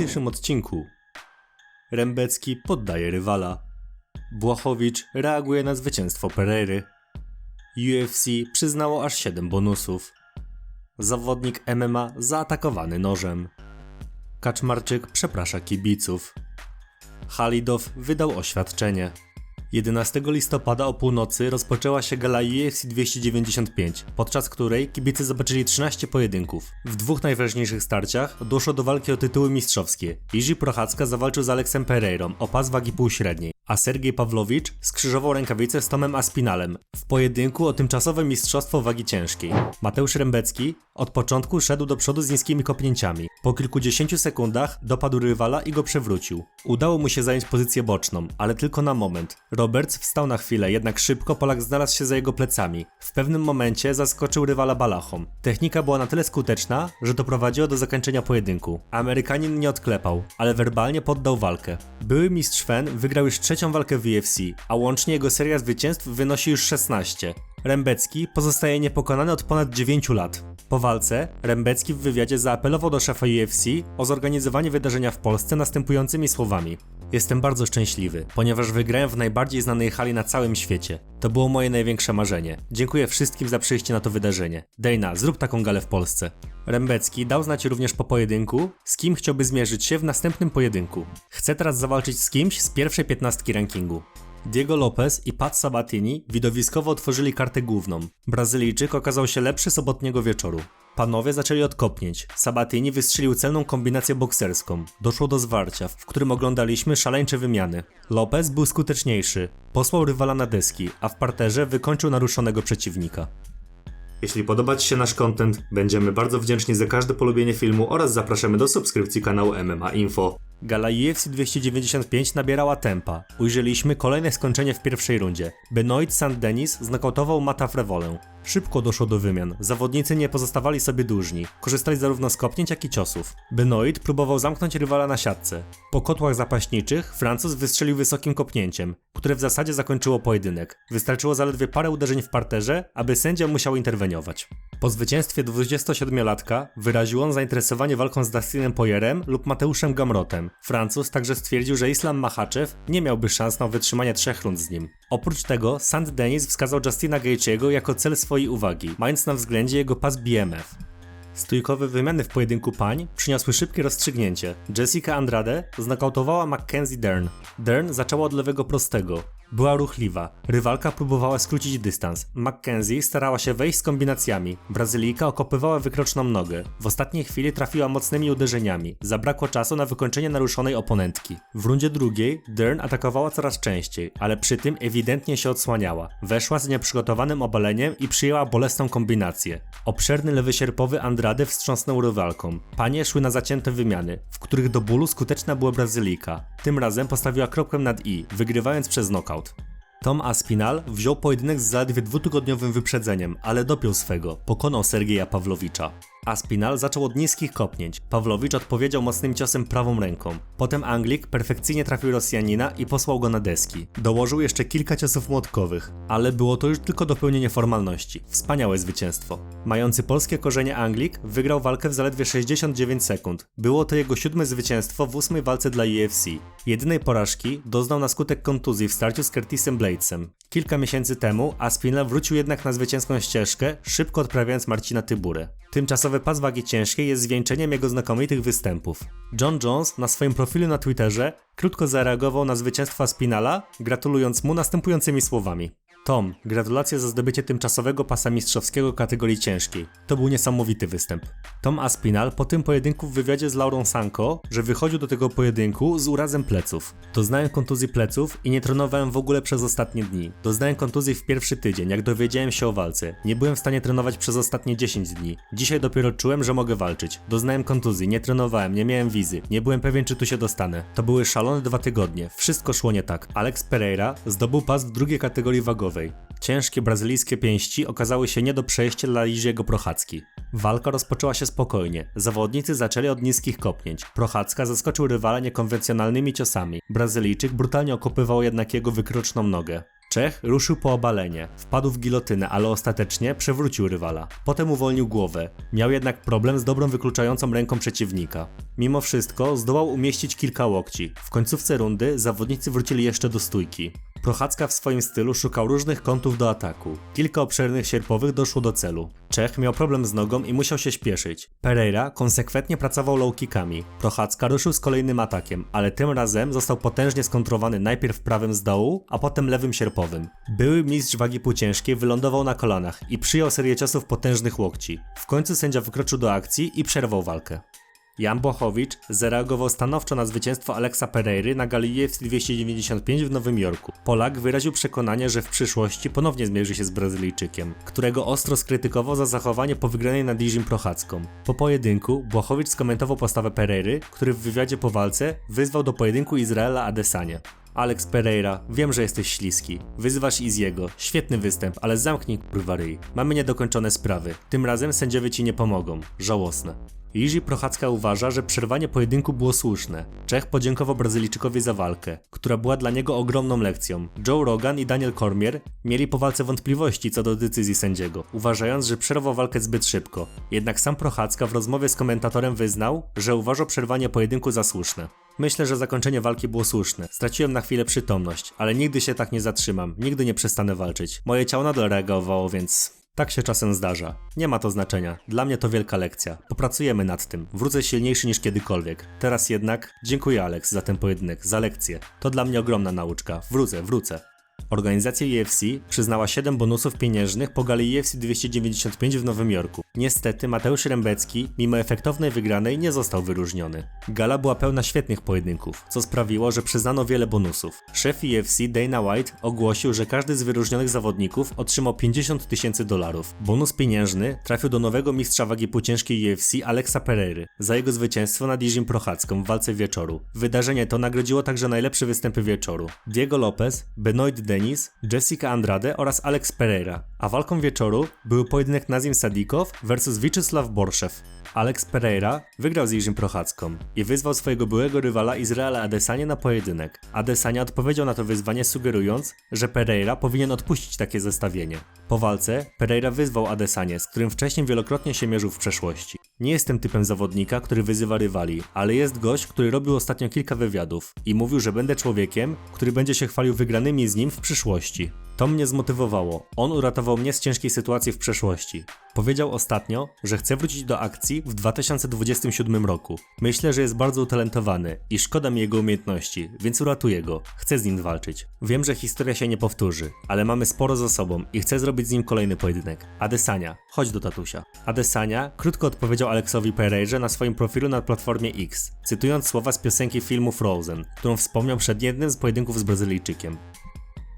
dzisiejszym odcinku Rembecki poddaje rywala. Błachowicz reaguje na zwycięstwo Pereiry. UFC przyznało aż 7 bonusów. Zawodnik MMA zaatakowany nożem. Kaczmarczyk przeprasza kibiców. Halidow wydał oświadczenie. 11 listopada o północy rozpoczęła się gala UFC 295, podczas której kibice zobaczyli 13 pojedynków. W dwóch najważniejszych starciach doszło do walki o tytuły mistrzowskie. Jiří Prochacka zawalczył z Aleksem Pereirą o pas wagi półśredniej, a Sergiej Pawlowicz skrzyżował rękawice z Tomem Aspinalem w pojedynku o tymczasowe mistrzostwo wagi ciężkiej. Mateusz Rembecki od początku szedł do przodu z niskimi kopnięciami. Po kilkudziesięciu sekundach dopadł rywala i go przewrócił. Udało mu się zająć pozycję boczną, ale tylko na moment. Roberts wstał na chwilę, jednak szybko Polak znalazł się za jego plecami. W pewnym momencie zaskoczył rywala balachą. Technika była na tyle skuteczna, że doprowadziła do zakończenia pojedynku. Amerykanin nie odklepał, ale werbalnie poddał walkę. Były mistrz Fen wygrał już trzecią walkę w UFC, a łącznie jego seria zwycięstw wynosi już 16. Rembecki pozostaje niepokonany od ponad 9 lat. Po walce Rembecki w wywiadzie zaapelował do szefa UFC o zorganizowanie wydarzenia w Polsce następującymi słowami. Jestem bardzo szczęśliwy, ponieważ wygrałem w najbardziej znanej hali na całym świecie. To było moje największe marzenie. Dziękuję wszystkim za przyjście na to wydarzenie. Dana, zrób taką galę w Polsce. Rembecki dał znać również po pojedynku, z kim chciałby zmierzyć się w następnym pojedynku. Chce teraz zawalczyć z kimś z pierwszej piętnastki rankingu. Diego Lopez i Pat Sabatini widowiskowo otworzyli kartę główną. Brazylijczyk okazał się lepszy sobotniego wieczoru. Panowie zaczęli odkopnieć. Sabatini wystrzelił celną kombinację bokserską. Doszło do zwarcia, w którym oglądaliśmy szaleńcze wymiany. Lopez był skuteczniejszy. Posłał rywala na deski, a w parterze wykończył naruszonego przeciwnika. Jeśli podoba Ci się nasz content, będziemy bardzo wdzięczni za każde polubienie filmu oraz zapraszamy do subskrypcji kanału MMA Info. Gala UFC 295 nabierała tempa. Ujrzeliśmy kolejne skończenie w pierwszej rundzie. Benoit St. Denis znokautował Mata Frewolę. Szybko doszło do wymian. Zawodnicy nie pozostawali sobie dłużni. Korzystali zarówno z kopnięć, jak i ciosów. Benoit próbował zamknąć rywala na siatce. Po kotłach zapaśniczych Francuz wystrzelił wysokim kopnięciem, które w zasadzie zakończyło pojedynek. Wystarczyło zaledwie parę uderzeń w parterze, aby sędzia musiał interweniować. Po zwycięstwie 27-latka wyraził on zainteresowanie walką z Dustinem Poyerem lub Mateuszem Gamrotem. Francuz także stwierdził, że Islam Machachev nie miałby szans na wytrzymanie trzech rund z nim. Oprócz tego, St. Denis wskazał Justina Gaethje'ego jako cel swojej uwagi, mając na względzie jego pas BMF. Stójkowe wymiany w pojedynku pań przyniosły szybkie rozstrzygnięcie. Jessica Andrade znakautowała Mackenzie Dern. Dern zaczęła od lewego prostego. Była ruchliwa. Rywalka próbowała skrócić dystans. Mackenzie starała się wejść z kombinacjami. Brazylijka okopywała wykroczną nogę. W ostatniej chwili trafiła mocnymi uderzeniami. Zabrakło czasu na wykończenie naruszonej oponentki. W rundzie drugiej Dern atakowała coraz częściej, ale przy tym ewidentnie się odsłaniała. Weszła z nieprzygotowanym obaleniem i przyjęła bolesną kombinację. Obszerny lewy sierpowy Andrade wstrząsnął rywalką. Panie szły na zacięte wymiany, w których do bólu skuteczna była Brazylijka. Tym razem postawiła kropkę nad i, wygrywając przez knockout. Tom Aspinal wziął pojedynek z zaledwie dwutygodniowym wyprzedzeniem, ale dopiął swego, pokonał Sergeja Pawlowicza. Aspinal zaczął od niskich kopnięć. Pawlowicz odpowiedział mocnym ciosem prawą ręką. Potem Anglik perfekcyjnie trafił Rosjanina i posłał go na deski. Dołożył jeszcze kilka ciosów młotkowych, ale było to już tylko dopełnienie formalności. Wspaniałe zwycięstwo. Mający polskie korzenie Anglik wygrał walkę w zaledwie 69 sekund. Było to jego siódme zwycięstwo w ósmej walce dla UFC. Jedynej porażki doznał na skutek kontuzji w starciu z Curtisem Bladesem. Kilka miesięcy temu Aspinal wrócił jednak na zwycięską ścieżkę, szybko odprawiając Marcina Tyburę. Tymczasowy pas wagi ciężkiej jest zwieńczeniem jego znakomitych występów. John Jones na swoim profilu na Twitterze krótko zareagował na zwycięstwa Spinala, gratulując mu następującymi słowami. Tom, gratulacje za zdobycie tymczasowego pasa mistrzowskiego kategorii ciężkiej. To był niesamowity występ. Tom Aspinal po tym pojedynku w wywiadzie z Laurą Sanko, że wychodził do tego pojedynku z urazem pleców. Doznałem kontuzji pleców i nie trenowałem w ogóle przez ostatnie dni. Doznałem kontuzji w pierwszy tydzień, jak dowiedziałem się o walce. Nie byłem w stanie trenować przez ostatnie 10 dni. Dzisiaj dopiero czułem, że mogę walczyć. Doznałem kontuzji, nie trenowałem, nie miałem wizy. Nie byłem pewien, czy tu się dostanę. To były szalone dwa tygodnie. Wszystko szło nie tak. Alex Pereira zdobył pas w drugiej kategorii wagowej. Ciężkie brazylijskie pięści okazały się nie do przejścia dla Liziego Prochacki. Walka rozpoczęła się spokojnie. Zawodnicy zaczęli od niskich kopnięć. Prochacka zaskoczył rywala niekonwencjonalnymi ciosami. Brazylijczyk brutalnie okopywał jednak jego wykroczną nogę. Czech ruszył po obalenie, wpadł w gilotynę, ale ostatecznie przewrócił rywala. Potem uwolnił głowę. Miał jednak problem z dobrą wykluczającą ręką przeciwnika. Mimo wszystko zdołał umieścić kilka łokci. W końcówce rundy zawodnicy wrócili jeszcze do stójki. Prochadzka w swoim stylu szukał różnych kątów do ataku. Kilka obszernych sierpowych doszło do celu. Czech miał problem z nogą i musiał się śpieszyć. Pereira konsekwentnie pracował low kickami. Prochadzka ruszył z kolejnym atakiem, ale tym razem został potężnie skontrowany najpierw prawym z dołu, a potem lewym sierpowym. Były mistrz wagi półciężkiej wylądował na kolanach i przyjął serię ciosów potężnych łokci. W końcu sędzia wykroczył do akcji i przerwał walkę. Jan Bochowicz zareagował stanowczo na zwycięstwo Alexa Pereiry na gali UFC 295 w Nowym Jorku. Polak wyraził przekonanie, że w przyszłości ponownie zmierzy się z Brazylijczykiem, którego ostro skrytykował za zachowanie po wygranej nad Iżim Prochadzką. Po pojedynku Błachowicz skomentował postawę Pereiry, który w wywiadzie po walce wyzwał do pojedynku Izraela Adesanie. Alex Pereira, wiem, że jesteś śliski. Wyzywasz Iziego. Świetny występ, ale zamknij kurwa ryj. Mamy niedokończone sprawy. Tym razem sędziowie ci nie pomogą. Żałosne. Jiří Prochadzka uważa, że przerwanie pojedynku było słuszne. Czech podziękował Brazylijczykowi za walkę, która była dla niego ogromną lekcją. Joe Rogan i Daniel Cormier mieli po walce wątpliwości co do decyzji sędziego, uważając, że przerwał walkę zbyt szybko. Jednak sam Prochadzka w rozmowie z komentatorem wyznał, że uważał przerwanie pojedynku za słuszne. Myślę, że zakończenie walki było słuszne. Straciłem na chwilę przytomność, ale nigdy się tak nie zatrzymam, nigdy nie przestanę walczyć. Moje ciało nadal reagowało, więc tak się czasem zdarza. Nie ma to znaczenia. Dla mnie to wielka lekcja. Popracujemy nad tym. Wrócę silniejszy niż kiedykolwiek. Teraz jednak dziękuję Alex za ten pojedynek, za lekcję. To dla mnie ogromna nauczka. Wrócę, wrócę. Organizacja UFC przyznała 7 bonusów pieniężnych po gali UFC 295 w Nowym Jorku. Niestety Mateusz Rembecki, mimo efektownej wygranej, nie został wyróżniony. Gala była pełna świetnych pojedynków, co sprawiło, że przyznano wiele bonusów. Szef UFC Dana White ogłosił, że każdy z wyróżnionych zawodników otrzymał 50 tysięcy dolarów. Bonus pieniężny trafił do nowego mistrza wagi półciężkiej UFC Alexa Pereiry za jego zwycięstwo nad Jirzym Prochadzką w walce wieczoru. Wydarzenie to nagrodziło także najlepsze występy wieczoru. Diego Lopez, Benoit Denis, Jessica Andrade oraz Alex Pereira. A walką wieczoru był pojedynek Nazim Sadikow versus Wieczysław Borszew. Alex Pereira wygrał z Jirzym Prochadzką i wyzwał swojego byłego rywala Izraela Adesania na pojedynek. Adesania odpowiedział na to wyzwanie sugerując, że Pereira powinien odpuścić takie zestawienie. Po walce Pereira wyzwał Adesanie, z którym wcześniej wielokrotnie się mierzył w przeszłości. Nie jestem typem zawodnika, który wyzywa rywali, ale jest gość, który robił ostatnio kilka wywiadów i mówił, że będę człowiekiem, który będzie się chwalił wygranymi z nim w przyszłości. To mnie zmotywowało. On uratował mnie z ciężkiej sytuacji w przeszłości. Powiedział ostatnio, że chce wrócić do akcji w 2027 roku. Myślę, że jest bardzo utalentowany i szkoda mi jego umiejętności, więc uratuję go. Chcę z nim walczyć. Wiem, że historia się nie powtórzy, ale mamy sporo za sobą i chcę zrobić z nim kolejny pojedynek. Adesania, chodź do tatusia. Adesania krótko odpowiedział Alexowi Pereirze na swoim profilu na platformie X, cytując słowa z piosenki filmu Frozen, którą wspomniał przed jednym z pojedynków z Brazylijczykiem.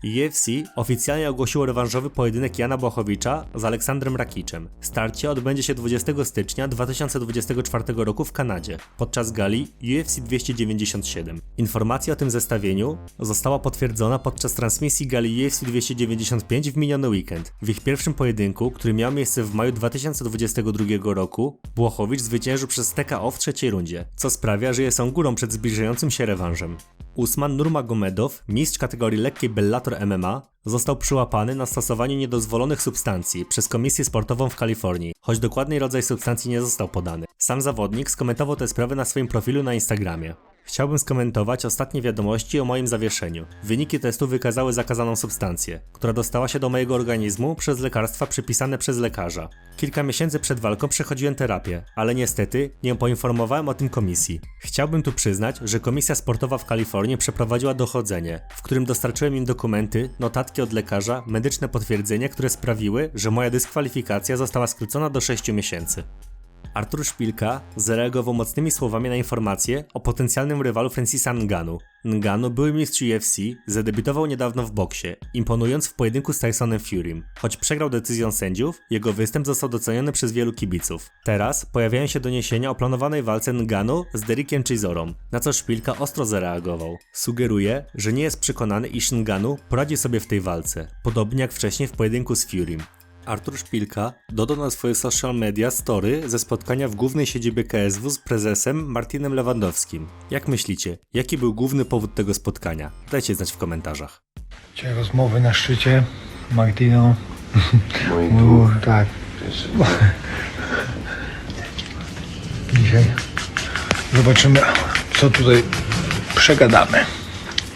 UFC oficjalnie ogłosiło rewanżowy pojedynek Jana Błachowicza z Aleksandrem Rakiczem. Starcie odbędzie się 20 stycznia 2024 roku w Kanadzie, podczas gali UFC 297. Informacja o tym zestawieniu została potwierdzona podczas transmisji gali UFC 295 w miniony weekend. W ich pierwszym pojedynku, który miał miejsce w maju 2022 roku, Błachowicz zwyciężył przez TKO w trzeciej rundzie, co sprawia, że jest on górą przed zbliżającym się rewanżem. Usman Nurmagomedow, mistrz kategorii lekkiej Bellator MMA, został przyłapany na stosowaniu niedozwolonych substancji przez Komisję Sportową w Kalifornii, choć dokładny rodzaj substancji nie został podany. Sam zawodnik skomentował tę sprawę na swoim profilu na Instagramie. Chciałbym skomentować ostatnie wiadomości o moim zawieszeniu. Wyniki testu wykazały zakazaną substancję, która dostała się do mojego organizmu przez lekarstwa przypisane przez lekarza. Kilka miesięcy przed walką przechodziłem terapię, ale niestety nie poinformowałem o tym komisji. Chciałbym tu przyznać, że Komisja Sportowa w Kalifornii przeprowadziła dochodzenie, w którym dostarczyłem im dokumenty, notatki od lekarza, medyczne potwierdzenia, które sprawiły, że moja dyskwalifikacja została skrócona do 6 miesięcy. Artur Szpilka zareagował mocnymi słowami na informacje o potencjalnym rywalu Francisa Nganu. Nganu, były mistrz UFC, zadebiutował niedawno w boksie, imponując w pojedynku z Tysonem Furym. Choć przegrał decyzją sędziów, jego występ został doceniony przez wielu kibiców. Teraz pojawiają się doniesienia o planowanej walce Nganu z Derekiem Chizorą, na co Szpilka ostro zareagował. Sugeruje, że nie jest przekonany, iż Nganu poradzi sobie w tej walce, podobnie jak wcześniej w pojedynku z Furym. Artur Szpilka dodał na swoje social media story ze spotkania w głównej siedzibie KSW z prezesem Martinem Lewandowskim. Jak myślicie, jaki był główny powód tego spotkania? Dajcie znać w komentarzach. Dzisiaj rozmowy na szczycie. Martino. Mój tak. Dzisiaj zobaczymy, co tutaj przegadamy.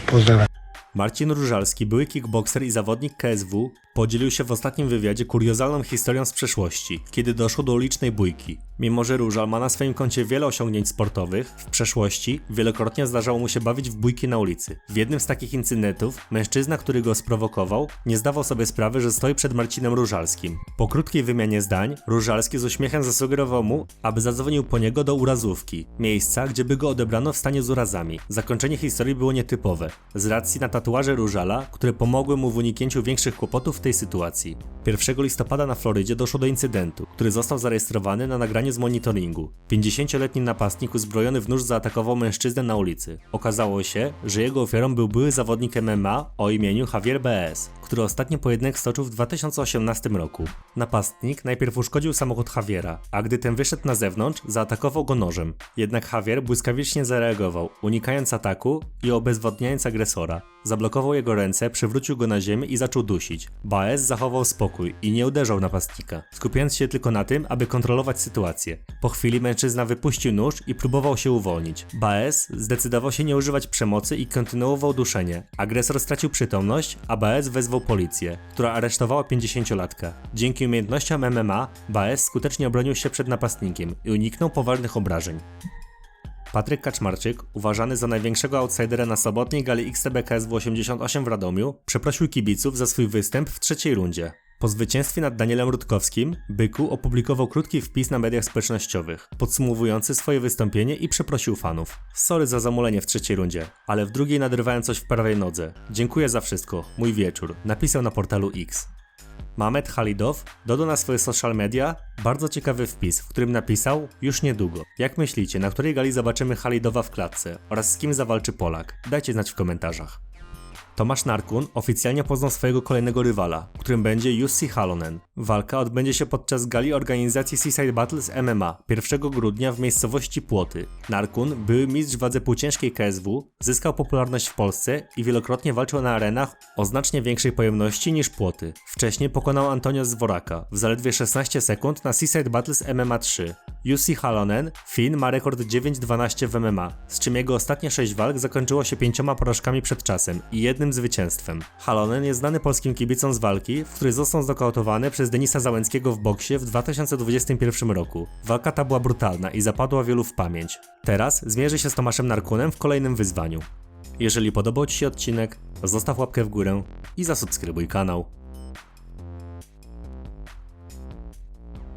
Pozdrawiam. Marcin Różalski, były kickbokser i zawodnik KSW, podzielił się w ostatnim wywiadzie kuriozalną historią z przeszłości, kiedy doszło do ulicznej bójki. Mimo, że Różal ma na swoim koncie wiele osiągnięć sportowych, w przeszłości wielokrotnie zdarzało mu się bawić w bójki na ulicy. W jednym z takich incydentów mężczyzna, który go sprowokował, nie zdawał sobie sprawy, że stoi przed Marcinem Różalskim. Po krótkiej wymianie zdań, Różalski z uśmiechem zasugerował mu, aby zadzwonił po niego do urazówki, miejsca, gdzie by go odebrano w stanie z urazami. Zakończenie historii było nietypowe, z racji na tatuaże Różala, które pomogły mu w uniknięciu większych kłopotów w tej sytuacji. 1 listopada na Florydzie doszło do incydentu, który został zarejestrowany na nagraniu z monitoringu. 50-letni napastnik uzbrojony w nóż zaatakował mężczyznę na ulicy. Okazało się, że jego ofiarą był były zawodnik MMA o imieniu Javier BS, który ostatni pojedynek stoczył w 2018 roku. Napastnik najpierw uszkodził samochód Javiera, a gdy ten wyszedł na zewnątrz, zaatakował go nożem. Jednak Javier błyskawicznie zareagował, unikając ataku i obezwładniając agresora. Zablokował jego ręce, przywrócił go na ziemię i zaczął dusić. Baez zachował spokój i nie uderzał napastnika, skupiając się tylko na tym, aby kontrolować sytuację. Po chwili mężczyzna wypuścił nóż i próbował się uwolnić. Baez zdecydował się nie używać przemocy i kontynuował duszenie. Agresor stracił przytomność, a Baez wezwał policję, która aresztowała 50-latka. Dzięki umiejętnościom MMA, Baez skutecznie obronił się przed napastnikiem i uniknął poważnych obrażeń. Patryk Kaczmarczyk, uważany za największego outsidera na sobotniej gali KSW 88 w Radomiu, przeprosił kibiców za swój występ w trzeciej rundzie. Po zwycięstwie nad Danielem Rutkowskim, Byku opublikował krótki wpis na mediach społecznościowych, podsumowujący swoje wystąpienie i przeprosił fanów. Sorry za zamulenie w trzeciej rundzie, ale w drugiej nadrywałem coś w prawej nodze. Dziękuję za wszystko, mój wieczór, napisał na portalu X. Mamet Halidow dodał na swoje social media bardzo ciekawy wpis, w którym napisał już niedługo. Jak myślicie, na której gali zobaczymy Halidowa w klatce oraz z kim zawalczy Polak? Dajcie znać w komentarzach. Tomasz Narkun oficjalnie poznał swojego kolejnego rywala, którym będzie Jussi Halonen. Walka odbędzie się podczas gali organizacji Seaside Battles MMA 1 grudnia w miejscowości Płoty. Narkun, były mistrz wadze półciężkiej KSW, zyskał popularność w Polsce i wielokrotnie walczył na arenach o znacznie większej pojemności niż Płoty. Wcześniej pokonał Antonio Zworaka w zaledwie 16 sekund na Seaside Battles MMA 3. Jussi Halonen, Finn, ma rekord 9-12 w MMA, z czym jego ostatnie 6 walk zakończyło się pięcioma porażkami przed czasem i jednym zwycięstwem. Halonen jest znany polskim kibicom z walki, w której został znokautowany przez Denisa Załęckiego w boksie w 2021 roku. Walka ta była brutalna i zapadła wielu w pamięć. Teraz zmierzy się z Tomaszem Narkunem w kolejnym wyzwaniu. Jeżeli podobał Ci się odcinek, zostaw łapkę w górę i zasubskrybuj kanał.